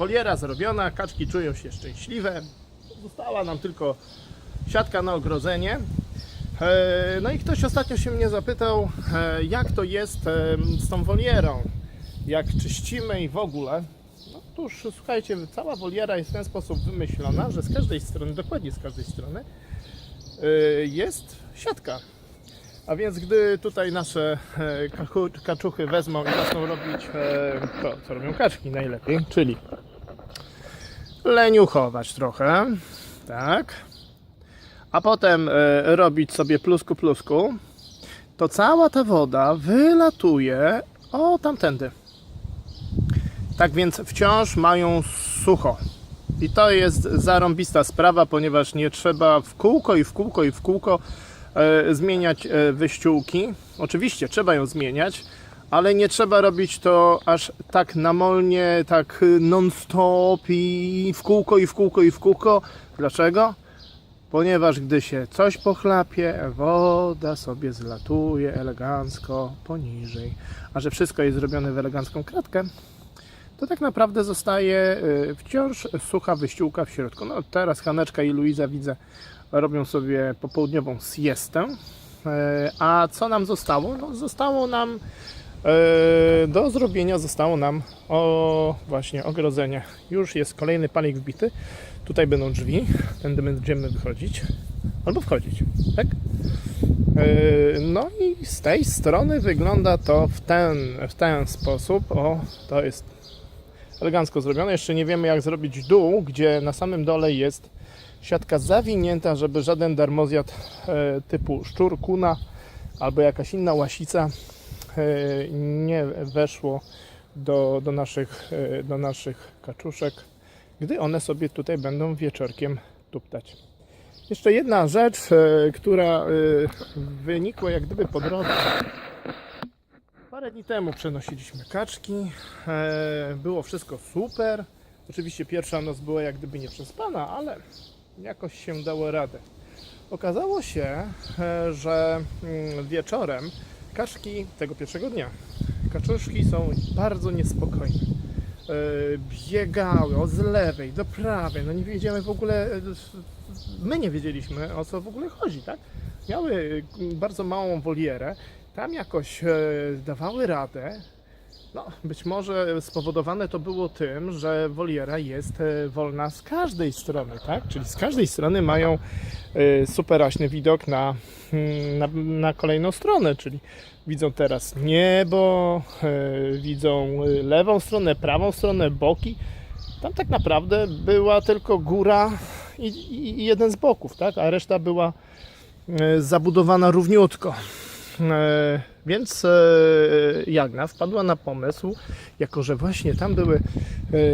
Poliera zrobiona, kaczki czują się szczęśliwe. Została nam tylko siatka na ogrodzenie. E, No i ktoś ostatnio się mnie zapytał, e, jak to jest e, z tą wolierą, jak czyścimy i w ogóle. No cóż, słuchajcie, cała woliera jest w ten sposób wymyślona, że z każdej strony, dokładnie z każdej strony, jest siatka. A więc gdy tutaj nasze kaczuchy wezmą i zaczną robić to, co robią kaczki najlepiej, czyli leniuchować trochę, tak, a potem e, robić sobie plusku plusku, to cała ta woda wylatuje o tamtędy. Tak więc wciąż mają sucho. I to jest zarąbista sprawa, ponieważ nie trzeba w kółko i w kółko i w kółko e, zmieniać e, wyściółki. Oczywiście trzeba ją zmieniać, ale nie trzeba robić to aż tak namolnie, tak non-stop i w kółko i w kółko i w kółko. Dlaczego? Ponieważ gdy się coś pochlapie, woda sobie zlatuje elegancko poniżej. A że wszystko jest zrobione w elegancką kratkę, to tak naprawdę zostaje y, wciąż sucha wyściółka w środku. No teraz Haneczka i Luiza widzę robią sobie popołudniową siestę. E, A co nam zostało? No, zostało nam do zrobienia zostało nam o właśnie ogrodzenie. Już jest kolejny panik wbity. Tutaj będą drzwi, tędy będziemy wychodzić albo wchodzić, tak? E, No i z tej strony wygląda to w ten, w ten sposób. O, to jest elegancko zrobione. Jeszcze nie wiemy jak zrobić dół, gdzie na samym dole jest siatka zawinięta, żeby żaden darmozjad e, typu szczur, kuna albo jakaś inna łasica e, nie weszło do, do, naszych, e, do naszych kaczuszek, gdy one sobie tutaj będą wieczorkiem tuptać. Jeszcze jedna rzecz, e, która e, wynikła jak gdyby po drodze. Parę dni temu przenosiliśmy kaczki. E, było wszystko super. Oczywiście pierwsza noc była jak gdyby nieprzespana, ale jakoś się dało radę. Okazało się, e, że mm, wieczorem kaczki tego pierwszego dnia, kaczuszki są bardzo niespokojne. E, Biegały od lewej do prawej, no nie wiedziałem w ogóle, e, my nie wiedzieliśmy o co w ogóle chodzi, tak? Miały mm, bardzo małą wolierę, tam jakoś e, dawały radę. No, być może spowodowane to było tym, że woliera jest e, wolna z każdej strony, tak? Czyli z każdej strony mają e, superaśny widok na, mm, na, na kolejną stronę, czyli widzą teraz niebo, e, widzą lewą stronę, prawą stronę, boki. Tam tak naprawdę była tylko góra i, i, jeden z boków, tak? A reszta była zabudowana równiutko. E, Więc e, Jagna wpadła na pomysł, jako że właśnie tam były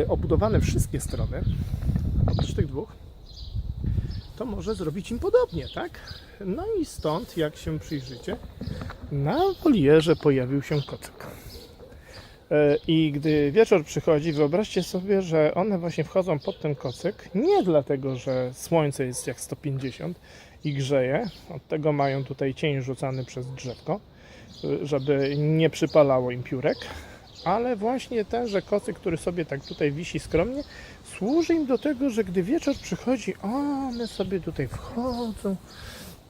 e, obudowane wszystkie strony, oprócz tych dwóch, to może zrobić im podobnie, tak? No i stąd, jak się przyjrzycie, na wolierze pojawił się kocyk. E, I gdy wieczór przychodzi, wyobraźcie sobie, że one właśnie wchodzą pod ten kocyk. Nie dlatego, że słońce jest jak 150 i grzeje, od tego mają tutaj cień rzucany przez drzewko, y, żeby nie przypalało im piórek, ale właśnie tenże kocyk, który sobie tak tutaj wisi skromnie, służy im do tego, że gdy wieczór przychodzi, one sobie tutaj wchodzą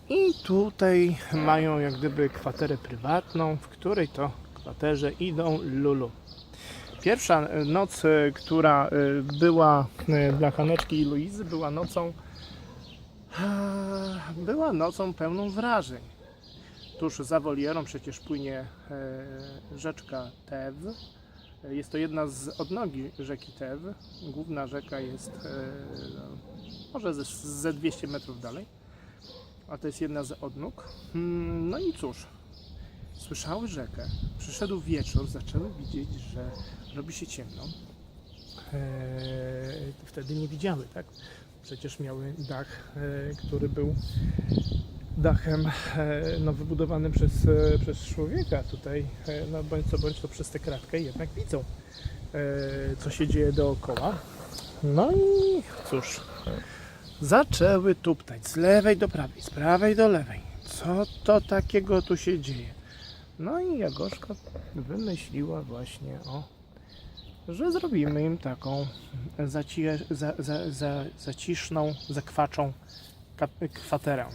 i tutaj mają jak gdyby kwaterę prywatną, w której to kwaterze idą lulu. Pierwsza noc, e, która e, była e, dla Haneczki i Luizy, była nocą była nocą pełną wrażeń. Tuż za wolierą przecież płynie rzeczka Tew. Jest to jedna z odnogi rzeki Tew. Główna rzeka jest no, może ze, ze 200 metrów dalej, a to jest jedna z odnóg. Mm, No i cóż, słyszały rzekę. Przyszedł wieczór, zaczęły widzieć, że robi się ciemno. Eee, wtedy nie widziały, tak? Przecież miały dach, e, który był dachem e, no, wybudowanym przez, e, przez człowieka. Tutaj, e, no, bądź co bądź to przez tę kratkę jednak widzą, e, co się dzieje dookoła. No i cóż, zaczęły tuptać z lewej do prawej, z prawej do lewej. Co to takiego tu się dzieje? No i Jagorzka wymyśliła właśnie o że zrobimy im taką zacie, za, za, za, zaciszną, zakwaczą kwaterę.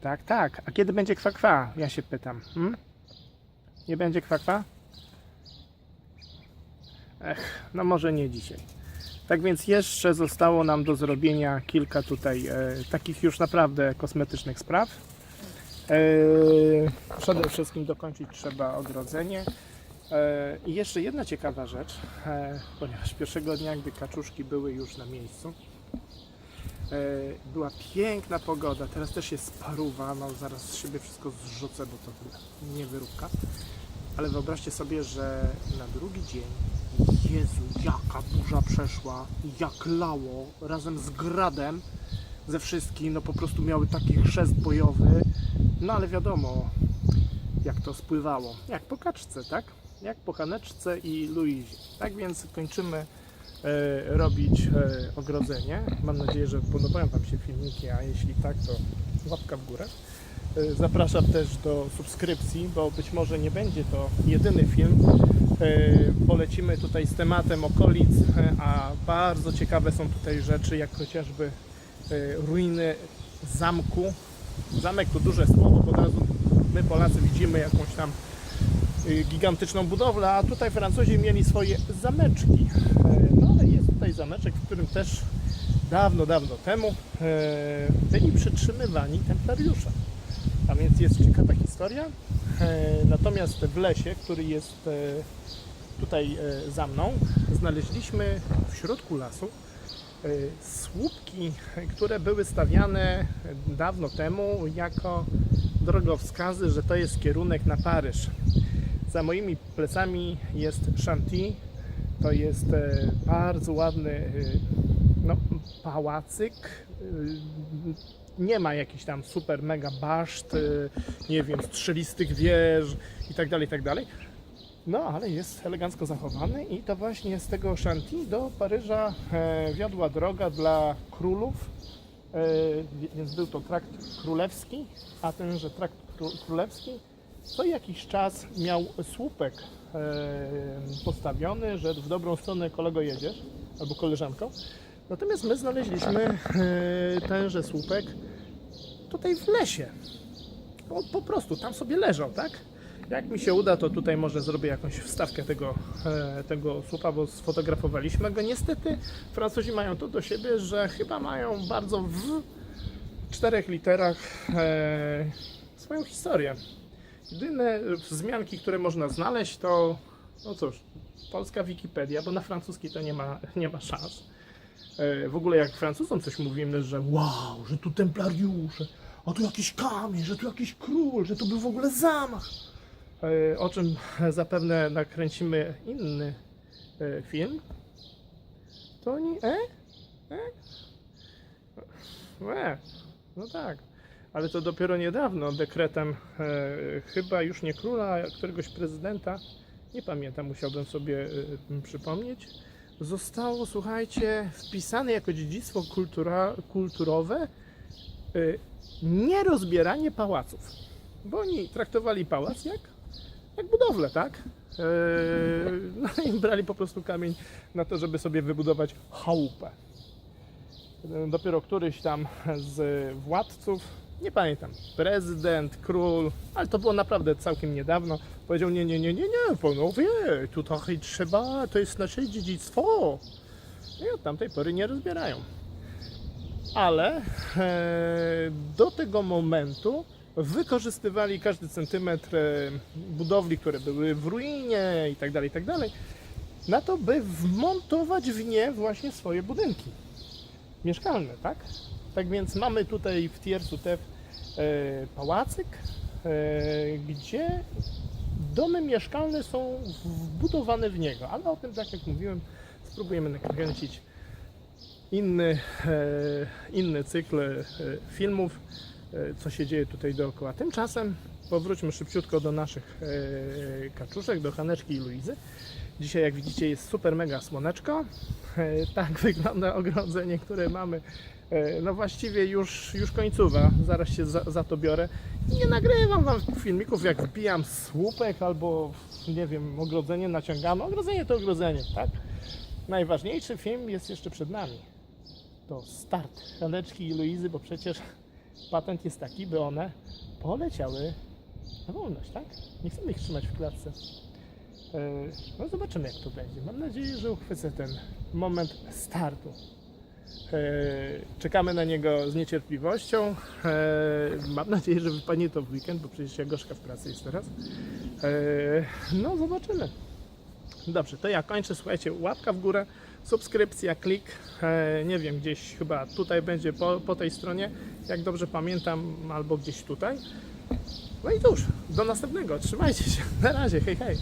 Tak, tak. A kiedy będzie kwakwa? Ja się pytam. Hmm? Nie będzie kwakwa? Ech, no może nie dzisiaj. Tak więc jeszcze zostało nam do zrobienia kilka tutaj e, takich już naprawdę kosmetycznych spraw. E, przede wszystkim dokończyć trzeba ogrodzenie. E, I jeszcze jedna ciekawa rzecz, e, ponieważ pierwszego dnia, gdy kaczuszki były już na miejscu, była piękna pogoda, teraz też jest paruwa, no zaraz z siebie wszystko zrzucę, bo to nie wyróbka. Ale wyobraźcie sobie, że na drugi dzień, Jezu, jaka burza przeszła, jak lało, razem z gradem, ze wszystkim, no po prostu miały taki chrzest bojowy, no ale wiadomo, jak to spływało, jak po kaczce, tak? Jak po kaneczce i Luizie. Tak więc kończymy e, robić e, ogrodzenie. Mam nadzieję, że podobają Wam się filmiki, a jeśli tak, to łapka w górę. E, Zapraszam też do subskrypcji, bo być może nie będzie to jedyny film. E, Polecimy tutaj z tematem okolic, e, a bardzo ciekawe są tutaj rzeczy, jak chociażby e, ruiny zamku. Zamek to duże słowo, bo od razu my Polacy widzimy jakąś tam y, gigantyczną budowlę, a tutaj Francuzi mieli swoje zameczki. E, No ale jest tutaj zameczek, w którym też dawno, dawno temu e, byli przytrzymywani templariusze. A więc jest ciekawa historia. E, Natomiast w lesie, który jest tutaj za mną, znaleźliśmy w środku lasu słupki, które były stawiane dawno temu jako drogowskazy, że to jest kierunek na Paryż. Za moimi plecami jest Chantilly. To jest e, bardzo ładny e, no, pałacyk. E, Nie ma jakichś tam super mega baszt, e, nie wiem, strzelistych wież i tak dalej, tak dalej. No, ale jest elegancko zachowany i to właśnie z tego Chantilly do Paryża e, wiodła droga dla królów, e, więc był to trakt królewski, a tenże trakt kró- królewski co jakiś czas miał słupek e, postawiony, że w dobrą stronę kolego jedziesz, albo koleżanką. Natomiast my znaleźliśmy tenże słupek tutaj w lesie. Po, po prostu tam sobie leżał, tak? Jak mi się uda, to tutaj może zrobię jakąś wstawkę tego, e, tego słupa, bo sfotografowaliśmy go. Niestety Francuzi mają to do siebie, że chyba mają bardzo w czterech literach e, swoją historię. Jedyne wzmianki, które można znaleźć, to no cóż, polska Wikipedia, bo na francuski to nie ma, nie ma szans. E, W ogóle jak Francuzom coś mówimy, że wow, że tu templariusze, a tu jakiś kamień, że tu jakiś król, że tu był w ogóle zamach. E, O czym zapewne nakręcimy inny e, film. To oni. E? E? E? No tak. Ale to dopiero niedawno dekretem e, chyba już nie króla, któregoś prezydenta, nie pamiętam, musiałbym sobie e, przypomnieć, zostało, słuchajcie, wpisane jako dziedzictwo kultura, kulturowe e, nie rozbieranie pałaców. Bo oni traktowali pałac jak, jak budowlę, tak? E, no i brali po prostu kamień na to, żeby sobie wybudować chałupę dopiero któryś tam z władców, nie pamiętam, prezydent, król, ale to było naprawdę całkiem niedawno, powiedział nie, nie, nie, nie, nie, panowie, tutaj trzeba, to jest nasze dziedzictwo. No I od tamtej pory nie rozbierają. Ale e, do tego momentu wykorzystywali każdy centymetr e, budowli, które były w ruinie i tak dalej, i tak dalej, na to, by wmontować w nie właśnie swoje budynki mieszkalne, tak? Tak więc mamy tutaj w Tiersu Tew e, pałacyk, e, gdzie domy mieszkalne są wbudowane w niego, ale o tym, tak jak mówiłem, spróbujemy nakręcić inny, inny cykl filmów, co się dzieje tutaj dookoła. Tymczasem powróćmy szybciutko do naszych e, kaczuszek, do Haneczki i Luizy. Dzisiaj, jak widzicie, jest super mega słoneczko. E, tak wygląda ogrodzenie, które mamy. E, no właściwie już, już końcowa, zaraz się za, za to biorę. Nie nagrywam wam filmików, jak wbijam słupek albo, nie wiem, ogrodzenie naciągamy. Ogrodzenie to ogrodzenie, tak? Najważniejszy film jest jeszcze przed nami. To start Haneczki i Luizy, bo przecież patent jest taki, by one poleciały na wolność, tak? Nie chcemy ich trzymać w klatce. E, No zobaczymy jak to będzie. Mam nadzieję, że uchwycę ten moment startu. E, Czekamy na niego z niecierpliwością. E, Mam nadzieję, że wypadnie to w weekend, bo przecież ja gorzka w pracy jest teraz. No zobaczymy. Dobrze, to ja kończę. Słuchajcie, łapka w górę, subskrypcja, klik. E, nie wiem, gdzieś chyba tutaj będzie po, po tej stronie, jak dobrze pamiętam, albo gdzieś tutaj. No i cóż, do następnego. Trzymajcie się. Na razie. Hej, hej.